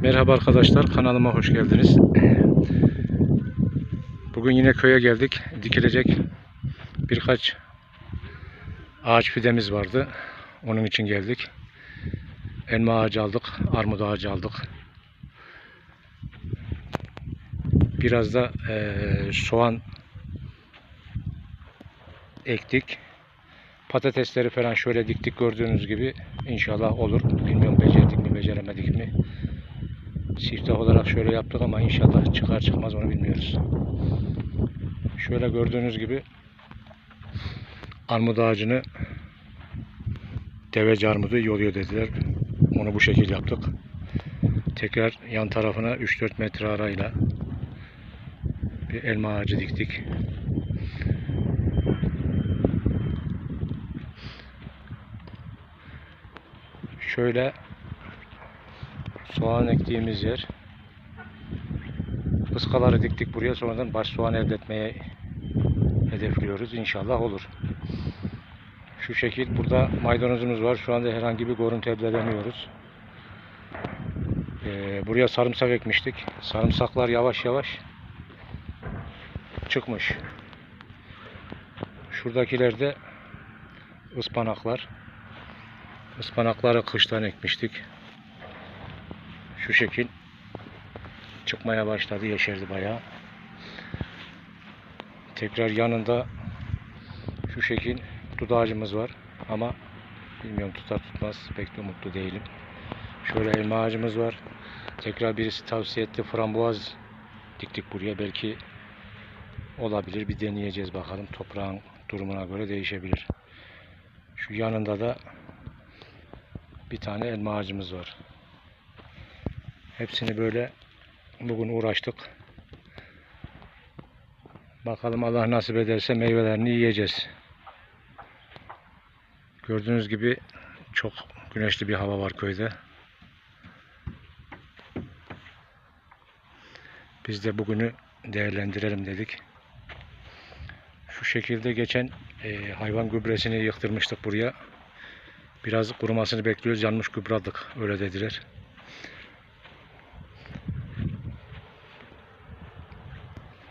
Merhaba arkadaşlar kanalıma hoş geldiniz. Bugün yine köye geldik. Dikilecek birkaç ağaç fidemiz vardı. Onun için geldik. Elma ağacı aldık, armut ağacı aldık. Biraz da eee, soğan ektik. Patatesleri falan şöyle diktik gördüğünüz gibi. İnşallah olur. Bilmiyorum becerdik mi beceremedik mi. Siftah olarak şöyle yaptık ama inşallah çıkar çıkmaz onu bilmiyoruz. Şöyle gördüğünüz gibi armut ağacını deveci armudu yoluyor dediler. Onu bu şekil yaptık. Tekrar yan tarafına 3-4 metre arayla bir elma ağacı diktik. Şöyle soğan ektiğimiz yer. Iskaları diktik buraya sonradan baş soğan elde etmeye hedefliyoruz. İnşallah olur. Şu şekil burada maydanozumuz var. Şu anda herhangi bir görüntü elde edemiyoruz. Ee, buraya sarımsak ekmiştik. Sarımsaklar yavaş yavaş çıkmış. Şuradakiler de ıspanaklar. Ispanakları kıştan ekmiştik. Şu şekil çıkmaya başladı. Yeşerdi bayağı. Tekrar yanında şu şekil dut var. Ama bilmiyorum tutar tutmaz. Pek de umutlu değilim. Şöyle elma ağacımız var. Tekrar birisi tavsiye etti. Frambuaz diktik buraya. Belki olabilir. Bir deneyeceğiz bakalım. Toprağın durumuna göre değişebilir. Şu yanında da bir tane elma ağacımız var. Hepsini böyle bugün uğraştık. Bakalım Allah nasip ederse meyvelerini yiyeceğiz. Gördüğünüz gibi çok güneşli bir hava var köyde. Biz de bugünü değerlendirelim dedik. Şu şekilde geçen e, hayvan gübresini yıktırmıştık buraya. Biraz kurumasını bekliyoruz. Yanmış gübradık. Öyle dediler.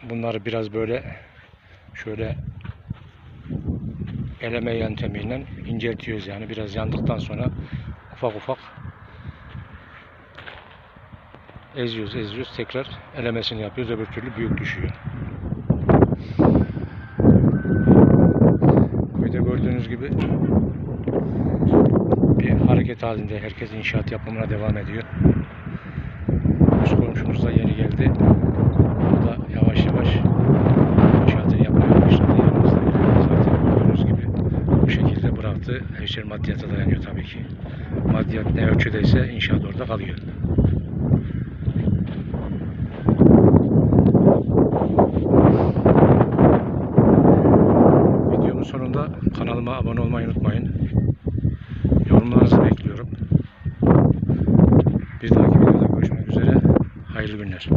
Bunları biraz böyle şöyle eleme yöntemiyle inceltiyoruz yani. Biraz yandıktan sonra ufak ufak eziyoruz, eziyoruz. Tekrar elemesini yapıyoruz. Öbür türlü büyük düşüyor. Köyde gördüğünüz gibi bir hareket halinde. Herkes inşaat yapımına devam ediyor. Üst komşumuz da yeni geldi. O da yavaş yavaş inşaatını yapmaya başladı. Yanımızda zaten gördüğünüz gibi bu bıraktı. Her şey maddiyata dayanıyor tabii ki. Maddiyat ne ölçüdeyse inşaat orada kalıyor. Videomun sonunda kanalıma abone olmayı unutmayın. Yorumlarınızı bekliyorum. Bir dahaki videoda görüşmek üzere. Hayırlı günler.